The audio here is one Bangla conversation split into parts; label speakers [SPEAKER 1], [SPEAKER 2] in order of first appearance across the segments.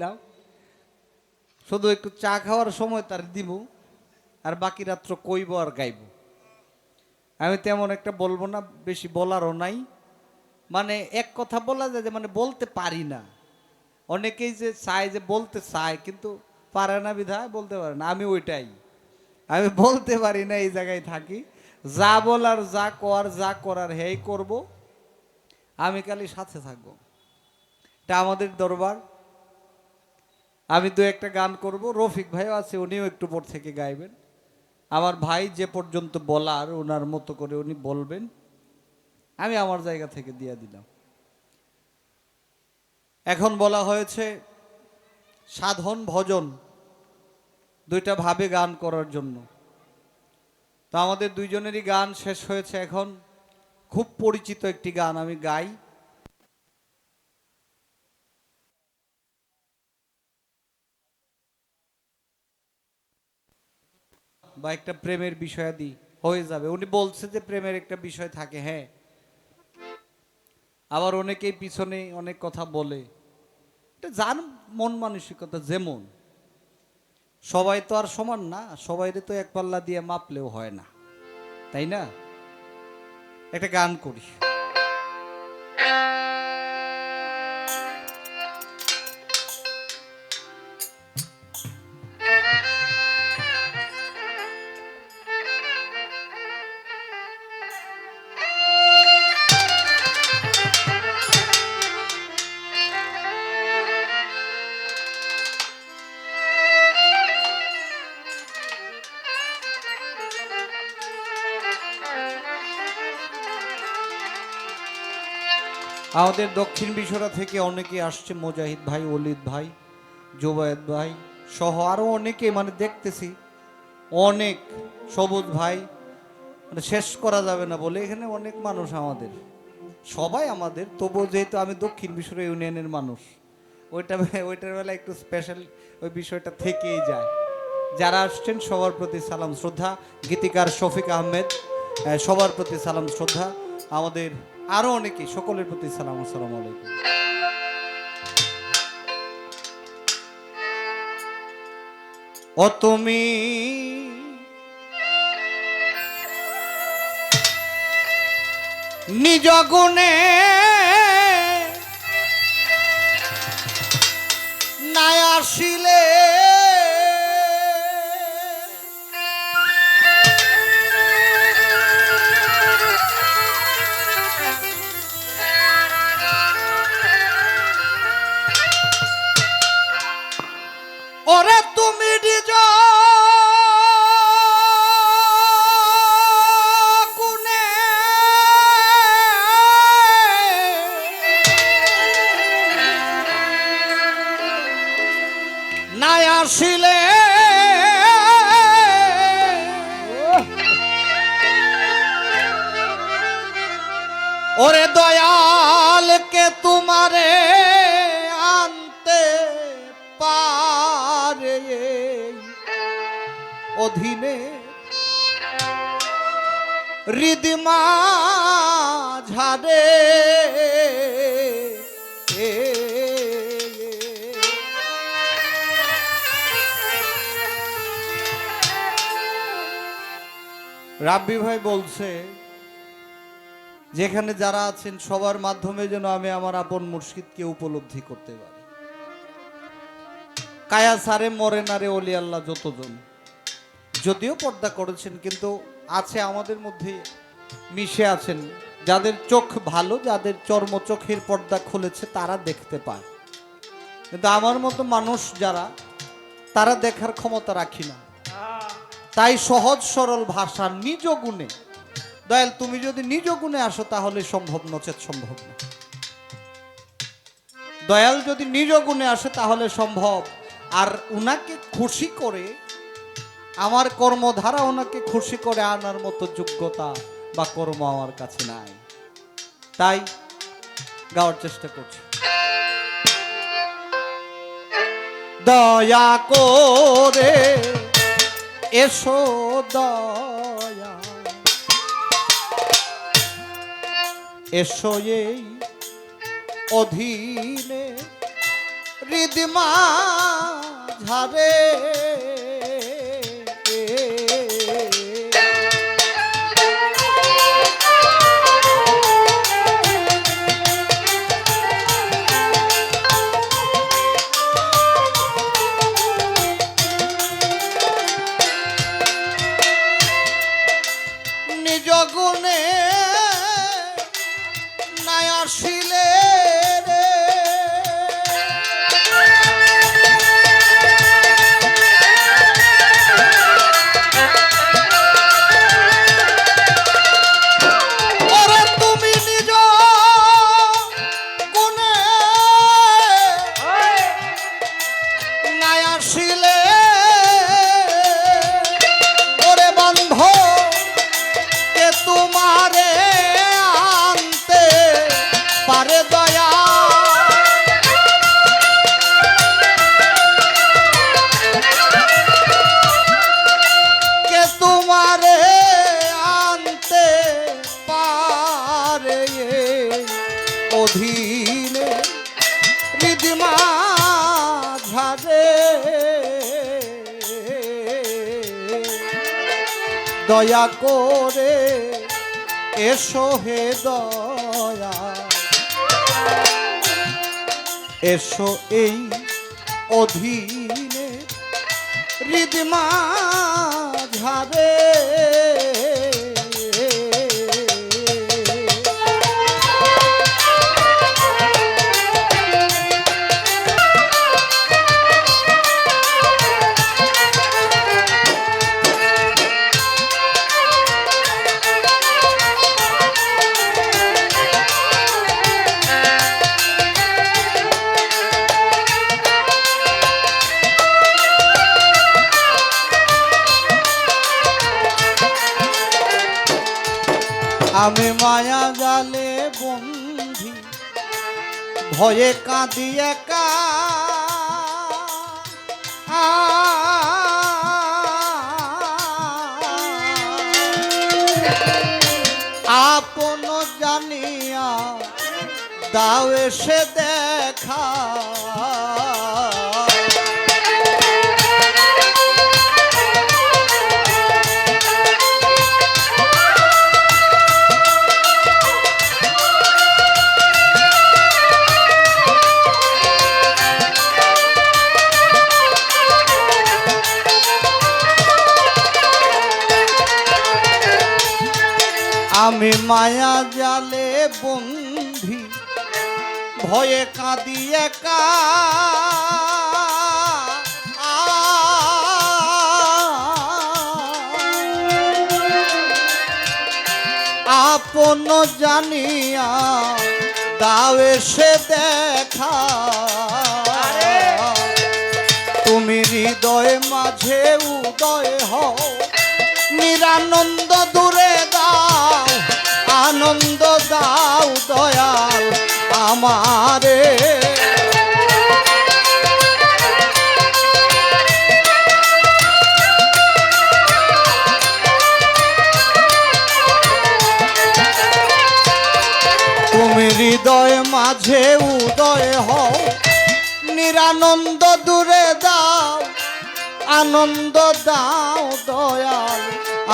[SPEAKER 1] দিলাম। শুধু একটু চা খাওয়ার সময় তার দিব, আর বাকি রাত্র কইব আর গাইব। আমি তেমন একটা বলব না, বেশি বলারও নাই। মানে এক কথা বলা যায় যে মানে বলতে পারি না। অনেকেই যে চায় যে বলতে চায়, কিন্তু পারে না বিধায় বলতে পারে না। আমি ওইটাই। আমি বলতে পারি না, এই জায়গায় থাকি। যা বলার, যা কর, যা করার, হেই করব। আমি খালি সাথে থাকব। এটা আমাদের দরবার। আমি দু একটা গান করব। রফিক ভাইও আছে, উনিও একটু পর থেকে গাইবেন। আমার ভাই যে পর্যন্ত বলার ওনার মতো করে উনি বলবেন। আমি আমার জায়গা থেকে দিয়ে দিলাম। এখন বলা হয়েছে, সাধন ভজন দুইটা ভাবে গান করার জন্য। তো আমাদের দুইজনেরই গান শেষ হয়েছে এখন। খুব পরিচিত একটি গান আমি গাই। বা একটা প্রেমের বিষয়াদি হয়ে যাবে। উনি বলছে যে প্রেমের একটা বিষয় থাকে হ্যাঁ। আবার অনেকেই পিছনে অনেক কথা বলে। এটা যার মন মানসিকতা যেমন। সবাই তো আর সমান না, সবাইরে তো এক পাল্লা দিয়ে মাপলেও হয় না। তাই না? একটা গান করি। আমাদের দক্ষিণ বিশ্বরা থেকে অনেকে আসছে মোজাহিদ ভাই অলিদ ভাই জোবায়েদ ভাই সহ আরও অনেকে মানে দেখতেছি অনেক সবুজ ভাই মানে শেষ করা যাবে না বলে এখানে অনেক মানুষ আমাদের সবাই আমাদের তবুও যেহেতু আমি দক্ষিণ বিশ্বর ইউনিয়নের মানুষ ওইটা ওইটার বেলা একটু স্পেশাল ওই বিষয়টা থেকেই যায়। যারা আসছেন সবার প্রতি সালাম শ্রদ্ধা গীতিকার শফিক আহমেদ আহ, সবার প্রতি সালাম শ্রদ্ধা আমাদের আরও অনেকে সকলের প্রতি সালাম আসসালামু আলাইকুম। ও তুমি নিজ গুণে নাই আসিলে ঝাড়ে রাব্বি ভাই বলছে যেখানে যারা আছেন সবার মাধ্যমে যেন আমি আমার আপন মুর্শিদকে উপলব্ধি করতে পারি কায়া সারে মরে নারে অলি আল্লাহ যতজন যদিও পর্দা করেছেন কিন্তু আছে, আমাদের মধ্যে মিশে আছেন। যাদের চোখ ভালো, যাদের চর্ম চোখের পর্দা খুলেছে, তারা দেখতে পায়। কিন্তু আমার মতো মানুষ যারা, তারা দেখার ক্ষমতা রাখি না। তাই সহজ সরল ভাষা, নিজ গুণে। দয়াল, তুমি যদি নিজ গুণে আসো, তাহলে সম্ভব, নচেত সম্ভব না। দয়াল যদি নিজ গুণে আসে, তাহলে সম্ভব। আর উনাকে খুশি করে আমার কর্মধারা ওনাকে খুশি করে আনার মতো যোগ্যতা বা কর্ম আমার কাছে নাই। তাই গাওয়ার চেষ্টা করছি। দয়া করে এসো দয়া। এসো এই অধীনে হৃদমা ঝারে অধীনে হৃদিমা ঝাড়ে দয়া করে এসো হে দয়া। এসো এই অধীনে হৃদমা ঝাড়ে ভয়ে কাঁদি একা আপন জানিয়া দাও এসে দেখা। আমি মায়া জালে বন্ধি ভয়ে কাঁদি একা। আপন জানিয়া দাও এসে দেখা। তুমি হৃদয় মাঝে উদয় হও নিরানন্দ দূরে আমারে তুমি হৃদয় মাঝে উদয় হও নিরানন্দ দূরে দাও আনন্দ দাও দয়াল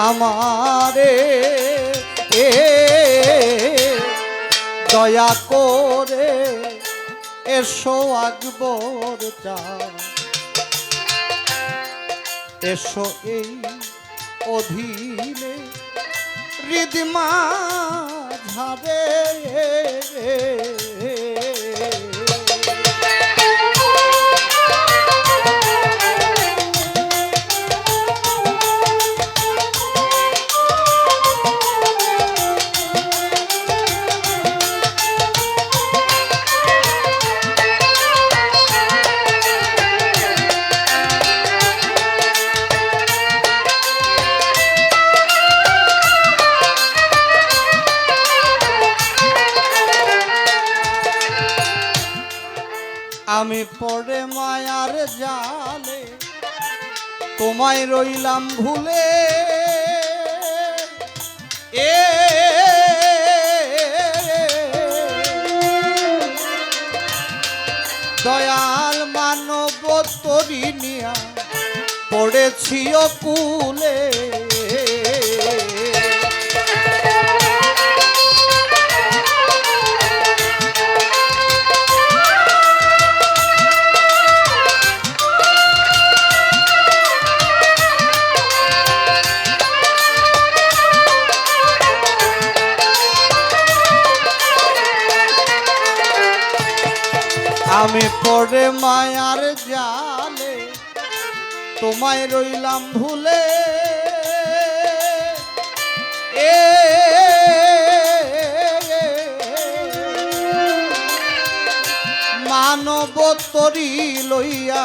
[SPEAKER 1] আমারে। এ দয়া করে এসো আকবর চা এসো এই অধীনে হৃদমা ঝাড়ে তোমায় রইলাম ভুলে। এ দয়াল মানব তরিনিয়া পড়েছি কুলে আমি পড়ে মায়ার জালে, তোমায় রইলাম ভুলে। এ মানব তরি লইয়া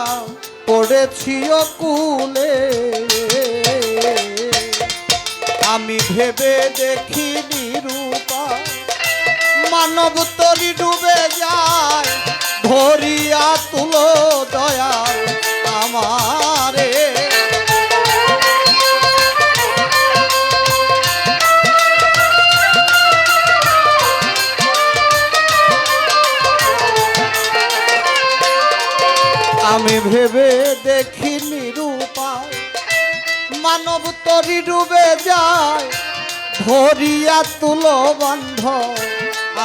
[SPEAKER 1] পড়েছি কুলে আমি ভেবে দেখি নিরূপা মানব তরি ডুবে যায়। ধরিয়া তুলো দয়াল আমারে। আমি ভেবে দেখি নিরূপায় মানব তরি ডুবে যায় ধরিয়া তুলো বন্ধ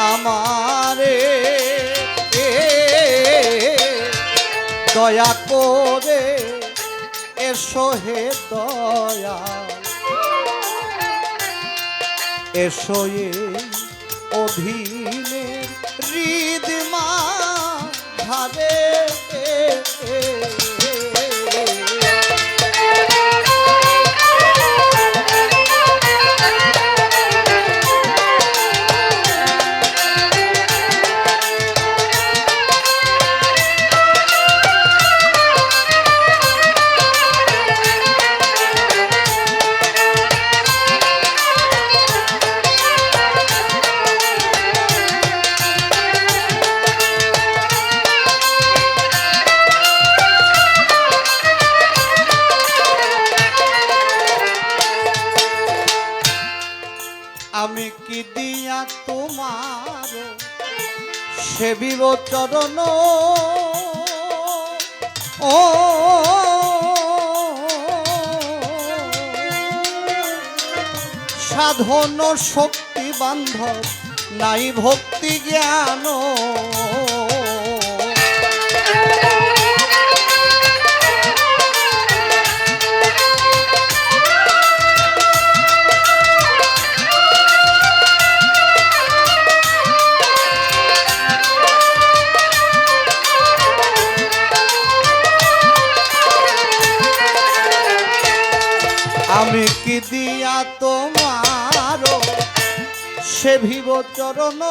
[SPEAKER 1] আমারে। দয়া করে এসো হে দয়া। এসো এ অধীনে হৃদমা ধারে। আমি কি দিয়া তোমার সেবিব চরণ? ও সাধন শক্তি বান্ধব নাই ভক্তি জ্ঞান। চরণ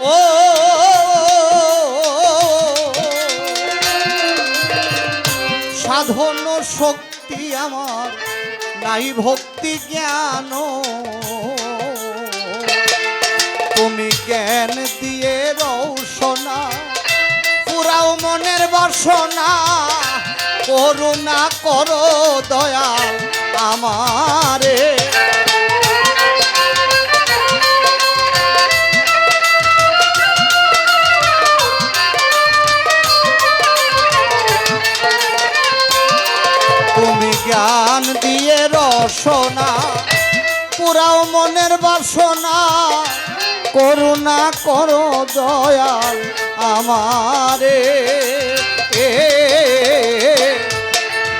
[SPEAKER 1] ও সাধন শক্তি আমার, নাই ভক্তি জ্ঞান। তুমি জ্ঞান দিয়ে রৌসনা পুরাও মনের বাসনা, করুণা করো দয়া আমারে। তুমি জ্ঞান দিয়ে রসনা, পুরাও মনের বাসনা। করুণা করো দয়াল আমারে। এ,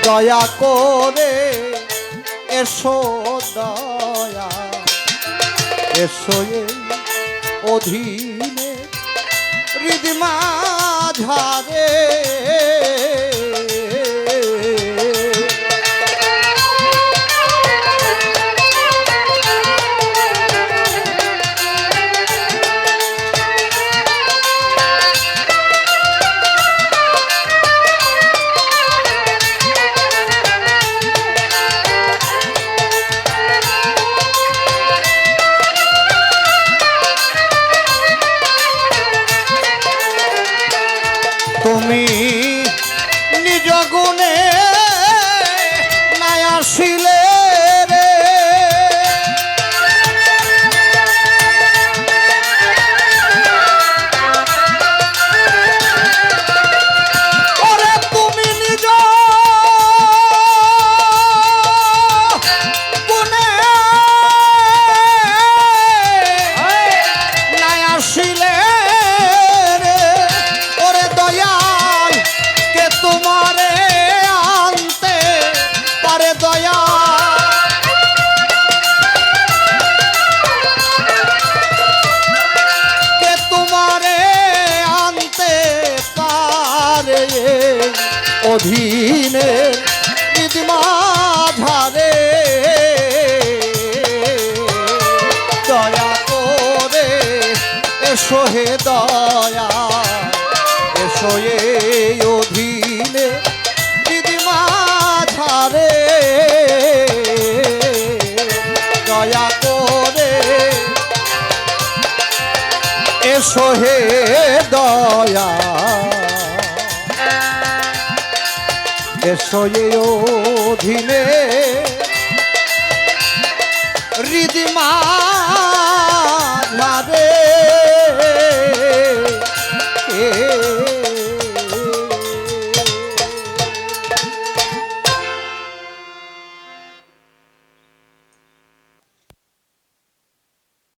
[SPEAKER 1] দয়া করে এসো দয়া এসো অধীনে হৃদমা ঝারে
[SPEAKER 2] অধীনে নিদিমা ঝারে দয়া করে এসো হে দয়া, এসো এই অধীনে দিদিমা ঝারে দয়া করে এসো হে দয়া। এসো অধীনে হৃদিমা